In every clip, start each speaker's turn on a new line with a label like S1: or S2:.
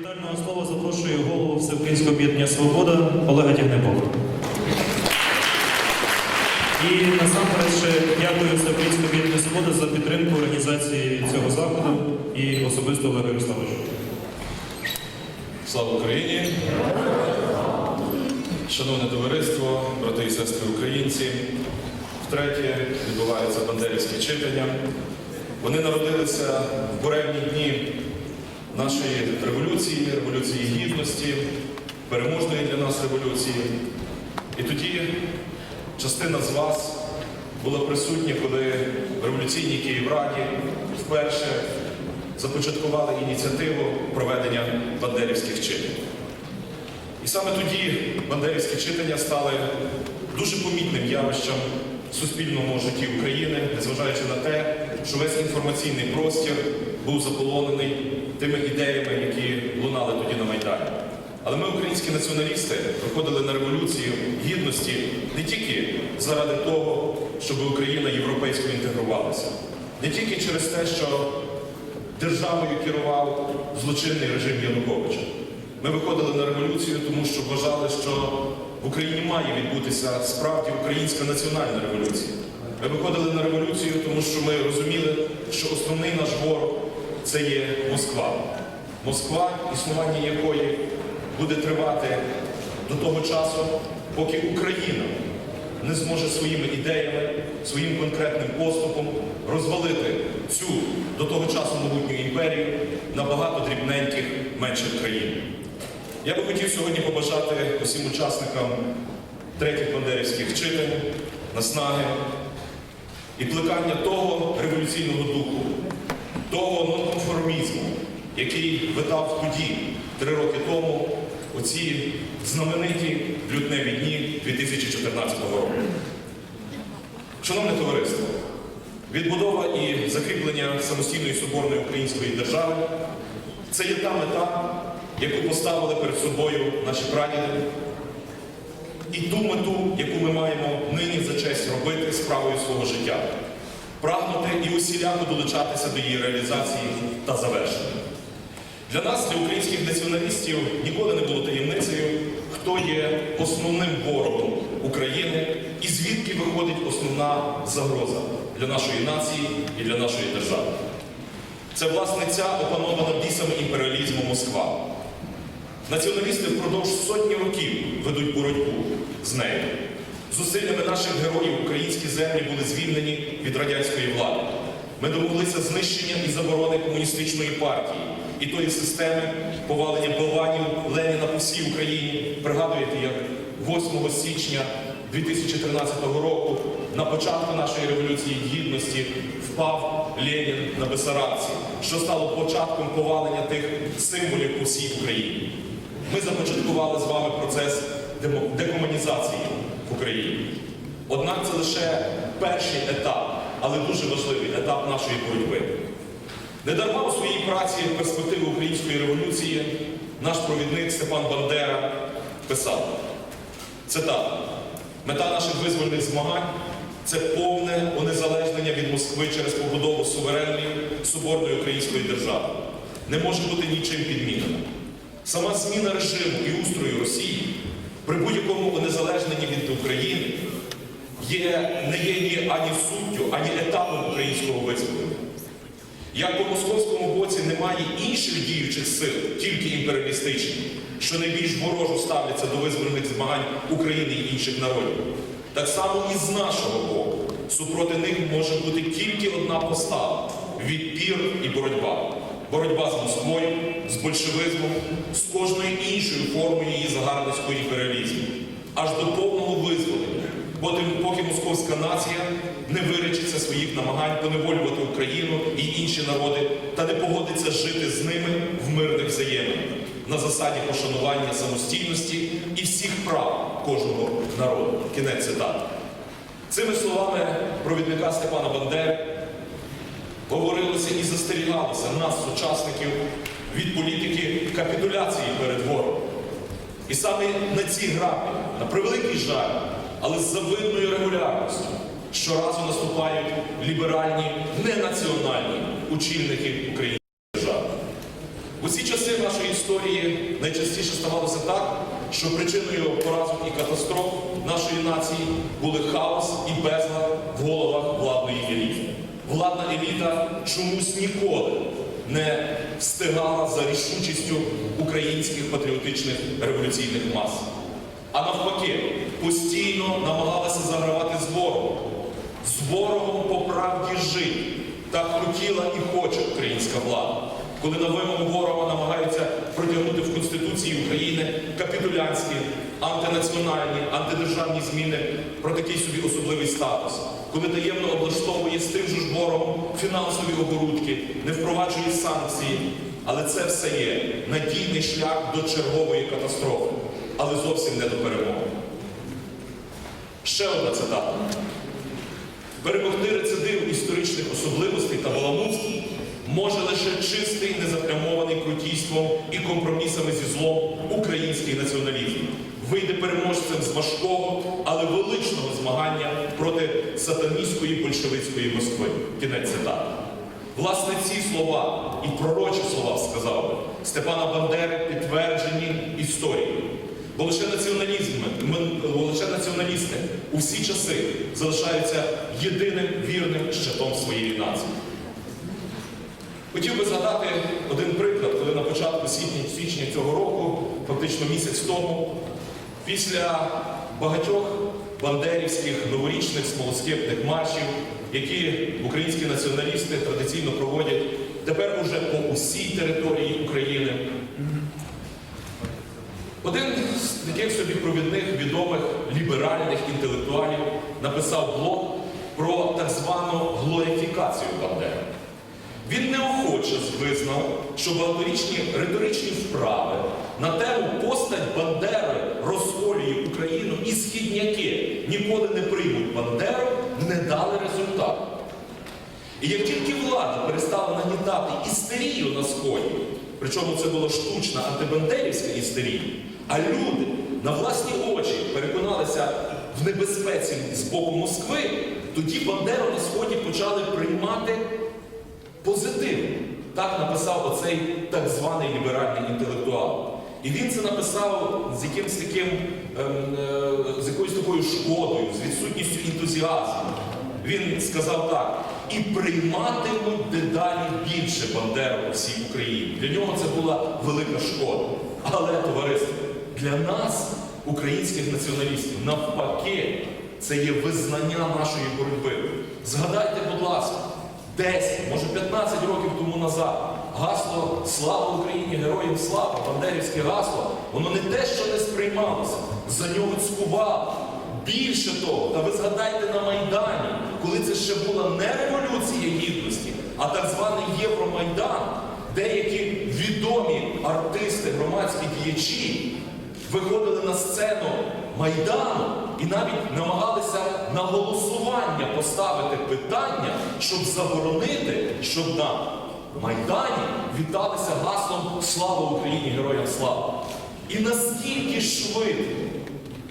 S1: Вітального слова запрошую голову Всеукраїнського об'єднання Свобода Олега Тягнебова. І насамперед ще дякую Всеукраїнському об'єднання Свобода за підтримку організації цього заходу і особисто Олегу Ярославовичу.
S2: Слава Україні! Шановне товариство, брати і сестри українці, втретє відбуваються бандерівські читання. Вони народилися в буремні дні нашої революції, революції гідності, переможної для нас революції. І тоді частина з вас була присутня, коли в революційній Київраді вперше започаткували ініціативу проведення бандерівських читань. І саме тоді бандерівські читання стали дуже помітним явищем суспільному житті України, незважаючи на те, що весь інформаційний простір був заполонений тими ідеями, які лунали тоді на Майдані. Але ми, українські націоналісти, виходили на революцію гідності не тільки заради того, щоб Україна європейсько інтегрувалася, не тільки через те, що державою керував злочинний режим Януковича. Ми виходили на революцію, тому що вважали, що в Україні має відбутися справді українська національна революція. Ми виходили на революцію, тому що ми розуміли, що основний наш ворог це є Москва. Москва, існування якої буде тривати до того часу, поки Україна не зможе своїми ідеями, своїм конкретним поступом розвалити цю до того часу могутню імперію на багато дрібненьких менших країн. Я би хотів сьогодні побажати усім учасникам третіх бандерівських читань, наснаги і плекання того революційного духу, того нонконформізму, який витав тоді, три роки тому, оці знамениті лютневі дні 2014 року. Шановне товариство, відбудова і закріплення самостійної соборної української держави це є та мета, яку поставили перед собою наші прадіди, і ту мету, яку ми маємо нині за честь робити справою свого життя, прагнути і усіляко долучатися до її реалізації та завершення. Для нас, для українських націоналістів, ніколи не було таємницею, хто є основним ворогом України і звідки виходить основна загроза для нашої нації і для нашої держави. Це власне ця опанована бісами імперіалізму Москва. Націоналісти впродовж сотні років ведуть боротьбу з нею. Зусиллями наших героїв українські землі були звільнені від радянської влади. Ми домоглися знищення і заборони комуністичної партії і тої системи повалення Болванів Леніна по всій Україні. Пригадуєте, як 8 січня 2013 року на початку нашої революції гідності впав Ленін на Бесарабці, що стало початком повалення тих символів по всій Україні. Ми започаткували з вами процес декомунізації в Україні. Однак це лише перший етап, але дуже важливий етап нашої боротьби. Недарма у своїй праці перспективи української революції наш провідник Степан Бандера писав. Цитата. Мета наших визвольних змагань це повне унезалежнення від Москви через побудову суверенної соборної української держави. Не може бути нічим підмінена. Сама зміна режиму і устрою Росії при будь-якому унезалежненні від України є, не є ні ані суттю, ані етапом українського визволення. Як по московському боці немає інших діючих сил, тільки імперіалістичні, що найбільш ворожо ставляться до визвольних змагань України і інших народів. Так само і з нашого боку супроти них може бути тільки одна постава відпір і боротьба. Боротьба з Москвою, з большевизмом, з кожною іншою формою її загарбницького імперіалізму, аж до повного визволення. Поки московська нація не виречиться своїх намагань поневолювати Україну і інші народи та не погодиться жити з ними в мирних взаєминах на засаді пошанування самостійності і всіх прав кожного народу. Кінець цитати. Цими словами провідника Степана Бандери говорилося і застерігалося нас, сучасників, від політики капітуляції перед ворогом. І саме на цій граблі, на превеликий жаль, але з завидною регулярністю, щоразу наступають ліберальні, ненаціональні очільники України держави. У ці часи нашої історії. найчастіше ставалося так, що причиною поразок і катастроф нашої нації були хаос і безлад в головах владної еліти. Владна еліта чомусь ніколи не встигала за рішучістю українських патріотичних революційних мас. А навпаки, постійно намагалася загравати з. З ворогом по правді жить. Так хотіла і хоче українська влада. Коли на вимогу ворога намагаються протягнути в Конституції України капітулянські, антинаціональні, антидержавні зміни про такий собі особливий статус, коли таємно облаштовує з тим же ж ворогом фінансові оборудки, не впроваджує санкції, але це все є надійний шлях до чергової катастрофи, але зовсім не до перемоги. Ще одна цитата. Перемогти рецидив історичних особливостей та баламутств може лише чистий, незапрямований крутійством і компромісами зі злом український націоналізм. Вийде переможцем з важкого, але величного змагання проти сатаністської большевицької Москви. Кінець цитати. Власне, ці слова і пророчі слова сказав Степана Бандери підтверджені історією. Бо лише націоналізм, лише націоналісти у всі часи залишаються єдиним вірним щитом своєї нації. Хотів би згадати один приклад, коли на початку січня, січня цього року, фактично місяць тому, після багатьох бандерівських новорічних смолоскипних маршів, які українські націоналісти традиційно проводять тепер уже по усій території України, один з таких собі провідних відомих ліберальних інтелектуалів написав блог про так звану глорифікацію Бандери. Він неохоче визнав, що багаторічні риторичні вправи на тему постать Бандери розколює Україну і східняки ніколи не приймуть Бандеру, не дали результату. І як тільки влада перестала нагнітати істерію на сході, причому це була штучна антибандерівська істерія, а люди на власні очі переконалися в небезпеці з боку Москви, тоді Бандеру на сході почали приймати позитивно. Так написав оцей так званий ліберальний інтелектуал. І він це написав з якимось таким, ем, е, з якоюсь такою шкодою, з відсутністю ентузіазму. Він сказав так: і прийматимуть дедалі більше Бандеру по всій Україні. Для нього це була велика шкода. Але, товариство, для нас, українських націоналістів, навпаки, це є визнання нашої боротьби. Згадайте, будь ласка, 10, може 15 років тому назад гасло Слава Україні! Героям слава! Бандерівське гасло, воно не те, що не сприймалося, за нього цькували. Більше того, та ви згадайте на Майдані, коли це ще була не революція гідності, а так званий Євромайдан, деякі відомі артисти, громадські діячі виходили на сцену Майдану і навіть намагалися на голосування поставити питання, щоб заборонити, щоб на Майдані віталися гаслом Слава Україні! Героям слава! І наскільки швидко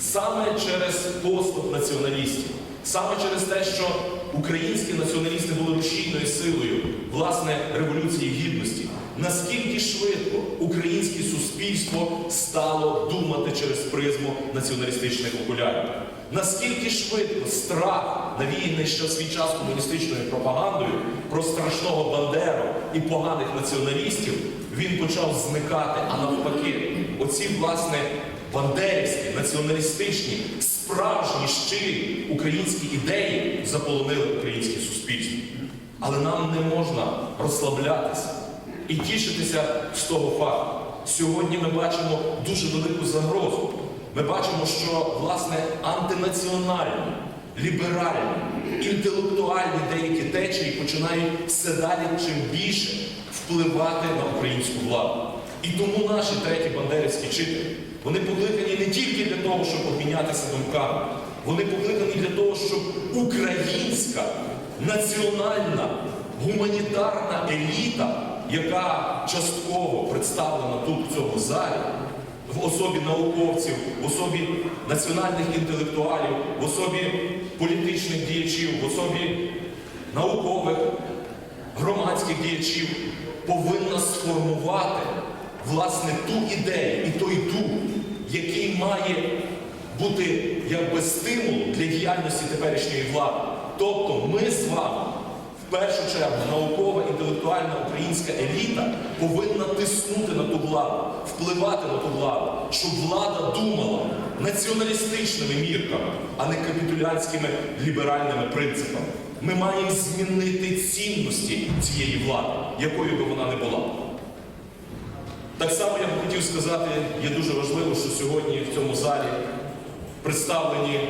S2: Саме через поступ націоналістів, саме через те, що українські націоналісти були рушійною силою власне революції гідності, наскільки швидко українське суспільство стало думати через призму націоналістичних окулярів, наскільки швидко страх, навіяний ще свій час комуністичною пропагандою про страшного Бандеру і поганих націоналістів, він почав зникати, а навпаки, оці власне. Бандерівські, націоналістичні, справжні щирі українські ідеї заполонили українське суспільство. Але нам не можна розслаблятися і тішитися з того факту. Сьогодні ми бачимо дуже велику загрозу. Ми бачимо, що власне антинаціональні, ліберальні, інтелектуальні деякі течії починають все далі чим більше впливати на українську владу. І тому наші треті бандерівські чителі, вони покликані не тільки для того, щоб обмінятися думками, вони покликані для того, щоб українська національна гуманітарна еліта, яка частково представлена тут в цьому залі, в особі науковців, в особі національних інтелектуалів, в особі політичних діячів, в особі наукових, громадських діячів, повинна сформувати власне ту ідею і той дух, який має бути якби стимулом для діяльності теперішньої влади. Тобто ми з вами, першу чергу, наукова інтелектуальна українська еліта повинна тиснути на ту владу, впливати на ту владу, щоб влада думала націоналістичними мірками, а не капітулянськими ліберальними принципами. Ми маємо змінити цінності цієї влади, якою би вона не була. Так само я б хотів сказати, є дуже важливо, що сьогодні в цьому залі представлені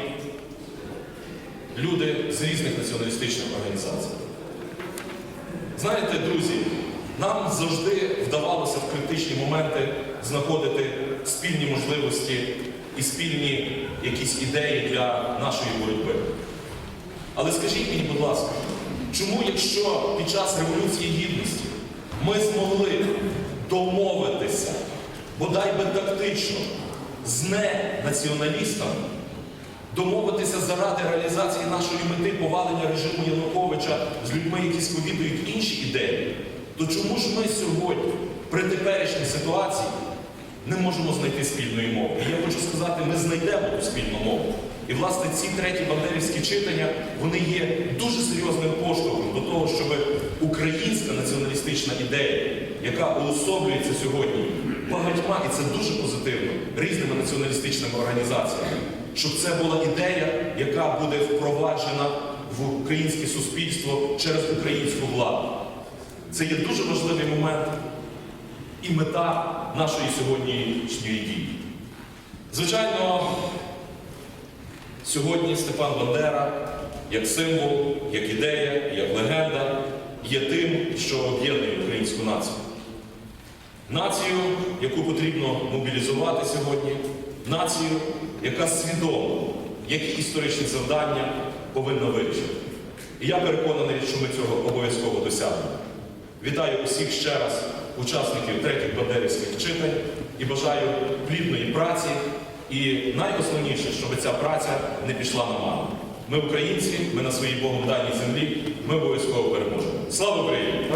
S2: люди з різних націоналістичних організацій. Знаєте, друзі, нам завжди вдавалося в критичні моменти знаходити спільні можливості і спільні якісь ідеї для нашої боротьби. Але скажіть мені, будь ласка, чому, якщо під час Революції Гідності ми змогли домовитися, бодай би тактично, з ненаціоналістами, домовитися заради реалізації нашої мети повалення режиму Януковича з людьми, які сповідують інші ідеї, то чому ж ми сьогодні, при теперішній ситуації, не можемо знайти спільної мови? І я хочу сказати, ми знайдемо ту спільну мову. І, власне, ці треті бандерівські читання, вони є дуже серйозним поштовхом до того, щоб українська націоналістична ідея, яка уособлюється сьогодні багатьма, і це дуже позитивно, різними націоналістичними організаціями, щоб це була ідея, яка буде впроваджена в українське суспільство через українську владу. Це є дуже важливий момент і мета нашої сьогоднішньої дії. Звичайно, сьогодні Степан Бандера, як символ, як ідея, як легенда, є тим, що об'єднує українську націю. Націю, яку потрібно мобілізувати сьогодні, націю, яка свідомо, які історичні завдання повинна вирішити. І я переконаний, що ми цього обов'язково досягнемо. Вітаю усіх ще раз, учасників третіх бандерівських читань і бажаю плідної праці. І найосновніше, щоб ця праця не пішла на марну. Ми українці, ми на своїй Богом даній землі, ми обов'язково переможемо. Слава Україні!